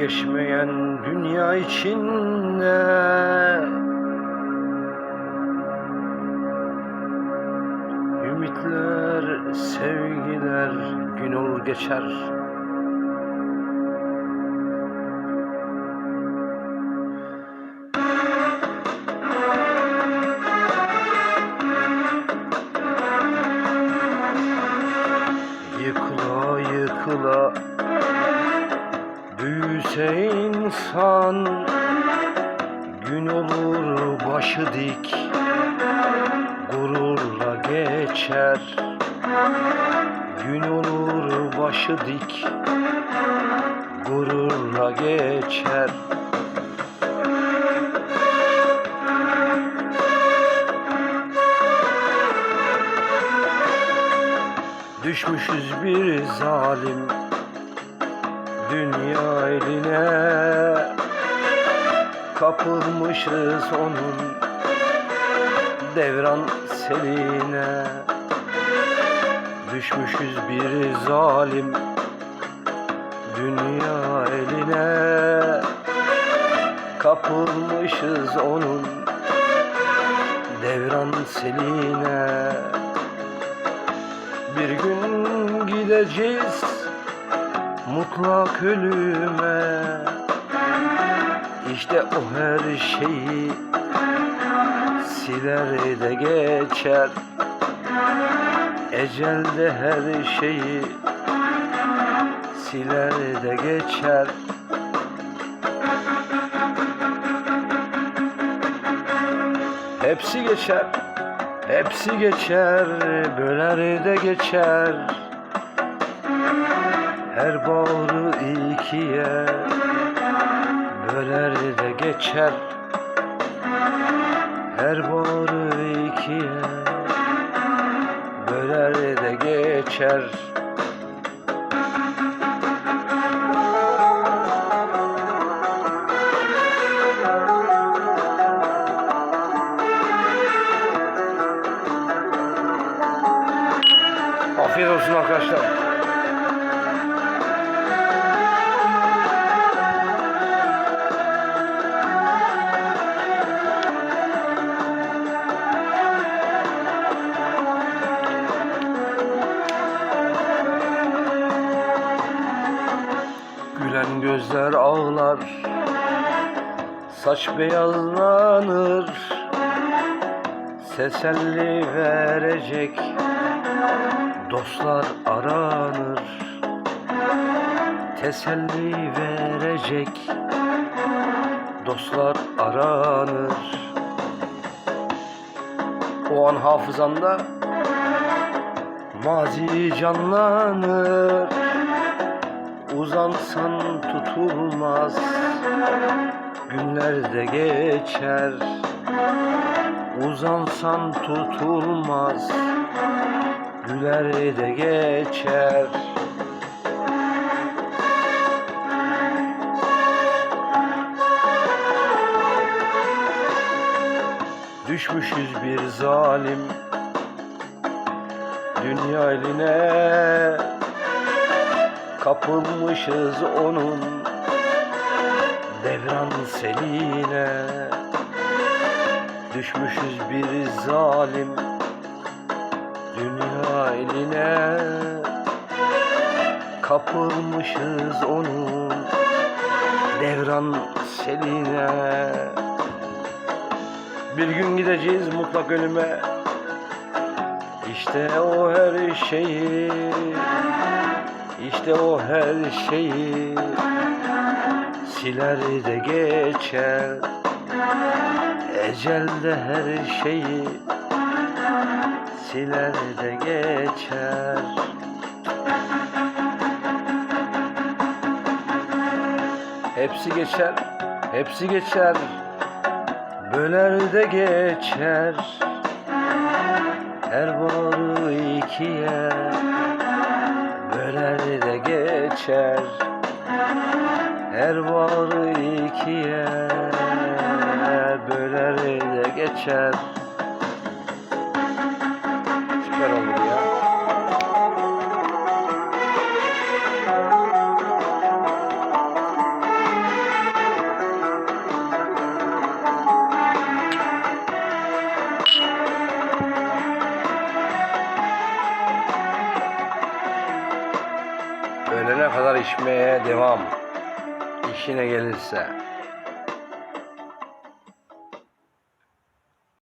geçmeyen dünya içinde. Ümitler, sevgiler gün olur geçer Büyüse insan Gün olur başı dik Gururla geçer. Gün olur başı dik Gururla geçer. Düşmüşüz bir zalim Dünya eline. Kapılmışız onun Devran seline. Düşmüşüz bir zalim Dünya eline. Kapılmışız onun Devran seline. Bir gün gideceğiz mutlak ölüme. İşte o her şeyi siler de geçer. Ecel de her şeyi siler de geçer. Hepsi geçer Hepsi geçer, böler de geçer Her bağrı ikiye Böler de geçer Her bağrı ikiye Böler de geçer Afiyet olsun arkadaşlar. Gülen gözler ağlar Saç beyazlanır. Teselli verecek Dostlar aranır. Teselli verecek Dostlar aranır. O an hafızamda Mazi canlanır Uzansan tutulmaz. Günler de geçer. Uzansan tutulmaz. Güler de geçer. Düşmüşüz bir zalim. Dünya eline Kapılmışız onun Devran seline. Düşmüşüz bir zalim Dünya eline. Kapılmışız onun Devran seline. Bir gün gideceğiz mutlak ölüme. İşte o her şeyi İşte o her şeyi Siler de geçer. Ecel de her şeyi siler de geçer. Hepsi geçer, hepsi geçer. Böler de geçer. Her boru ikiye geçer. Her boru ikiye Böler de geçer Ölene kadar içmeye devam. İşine gelirse.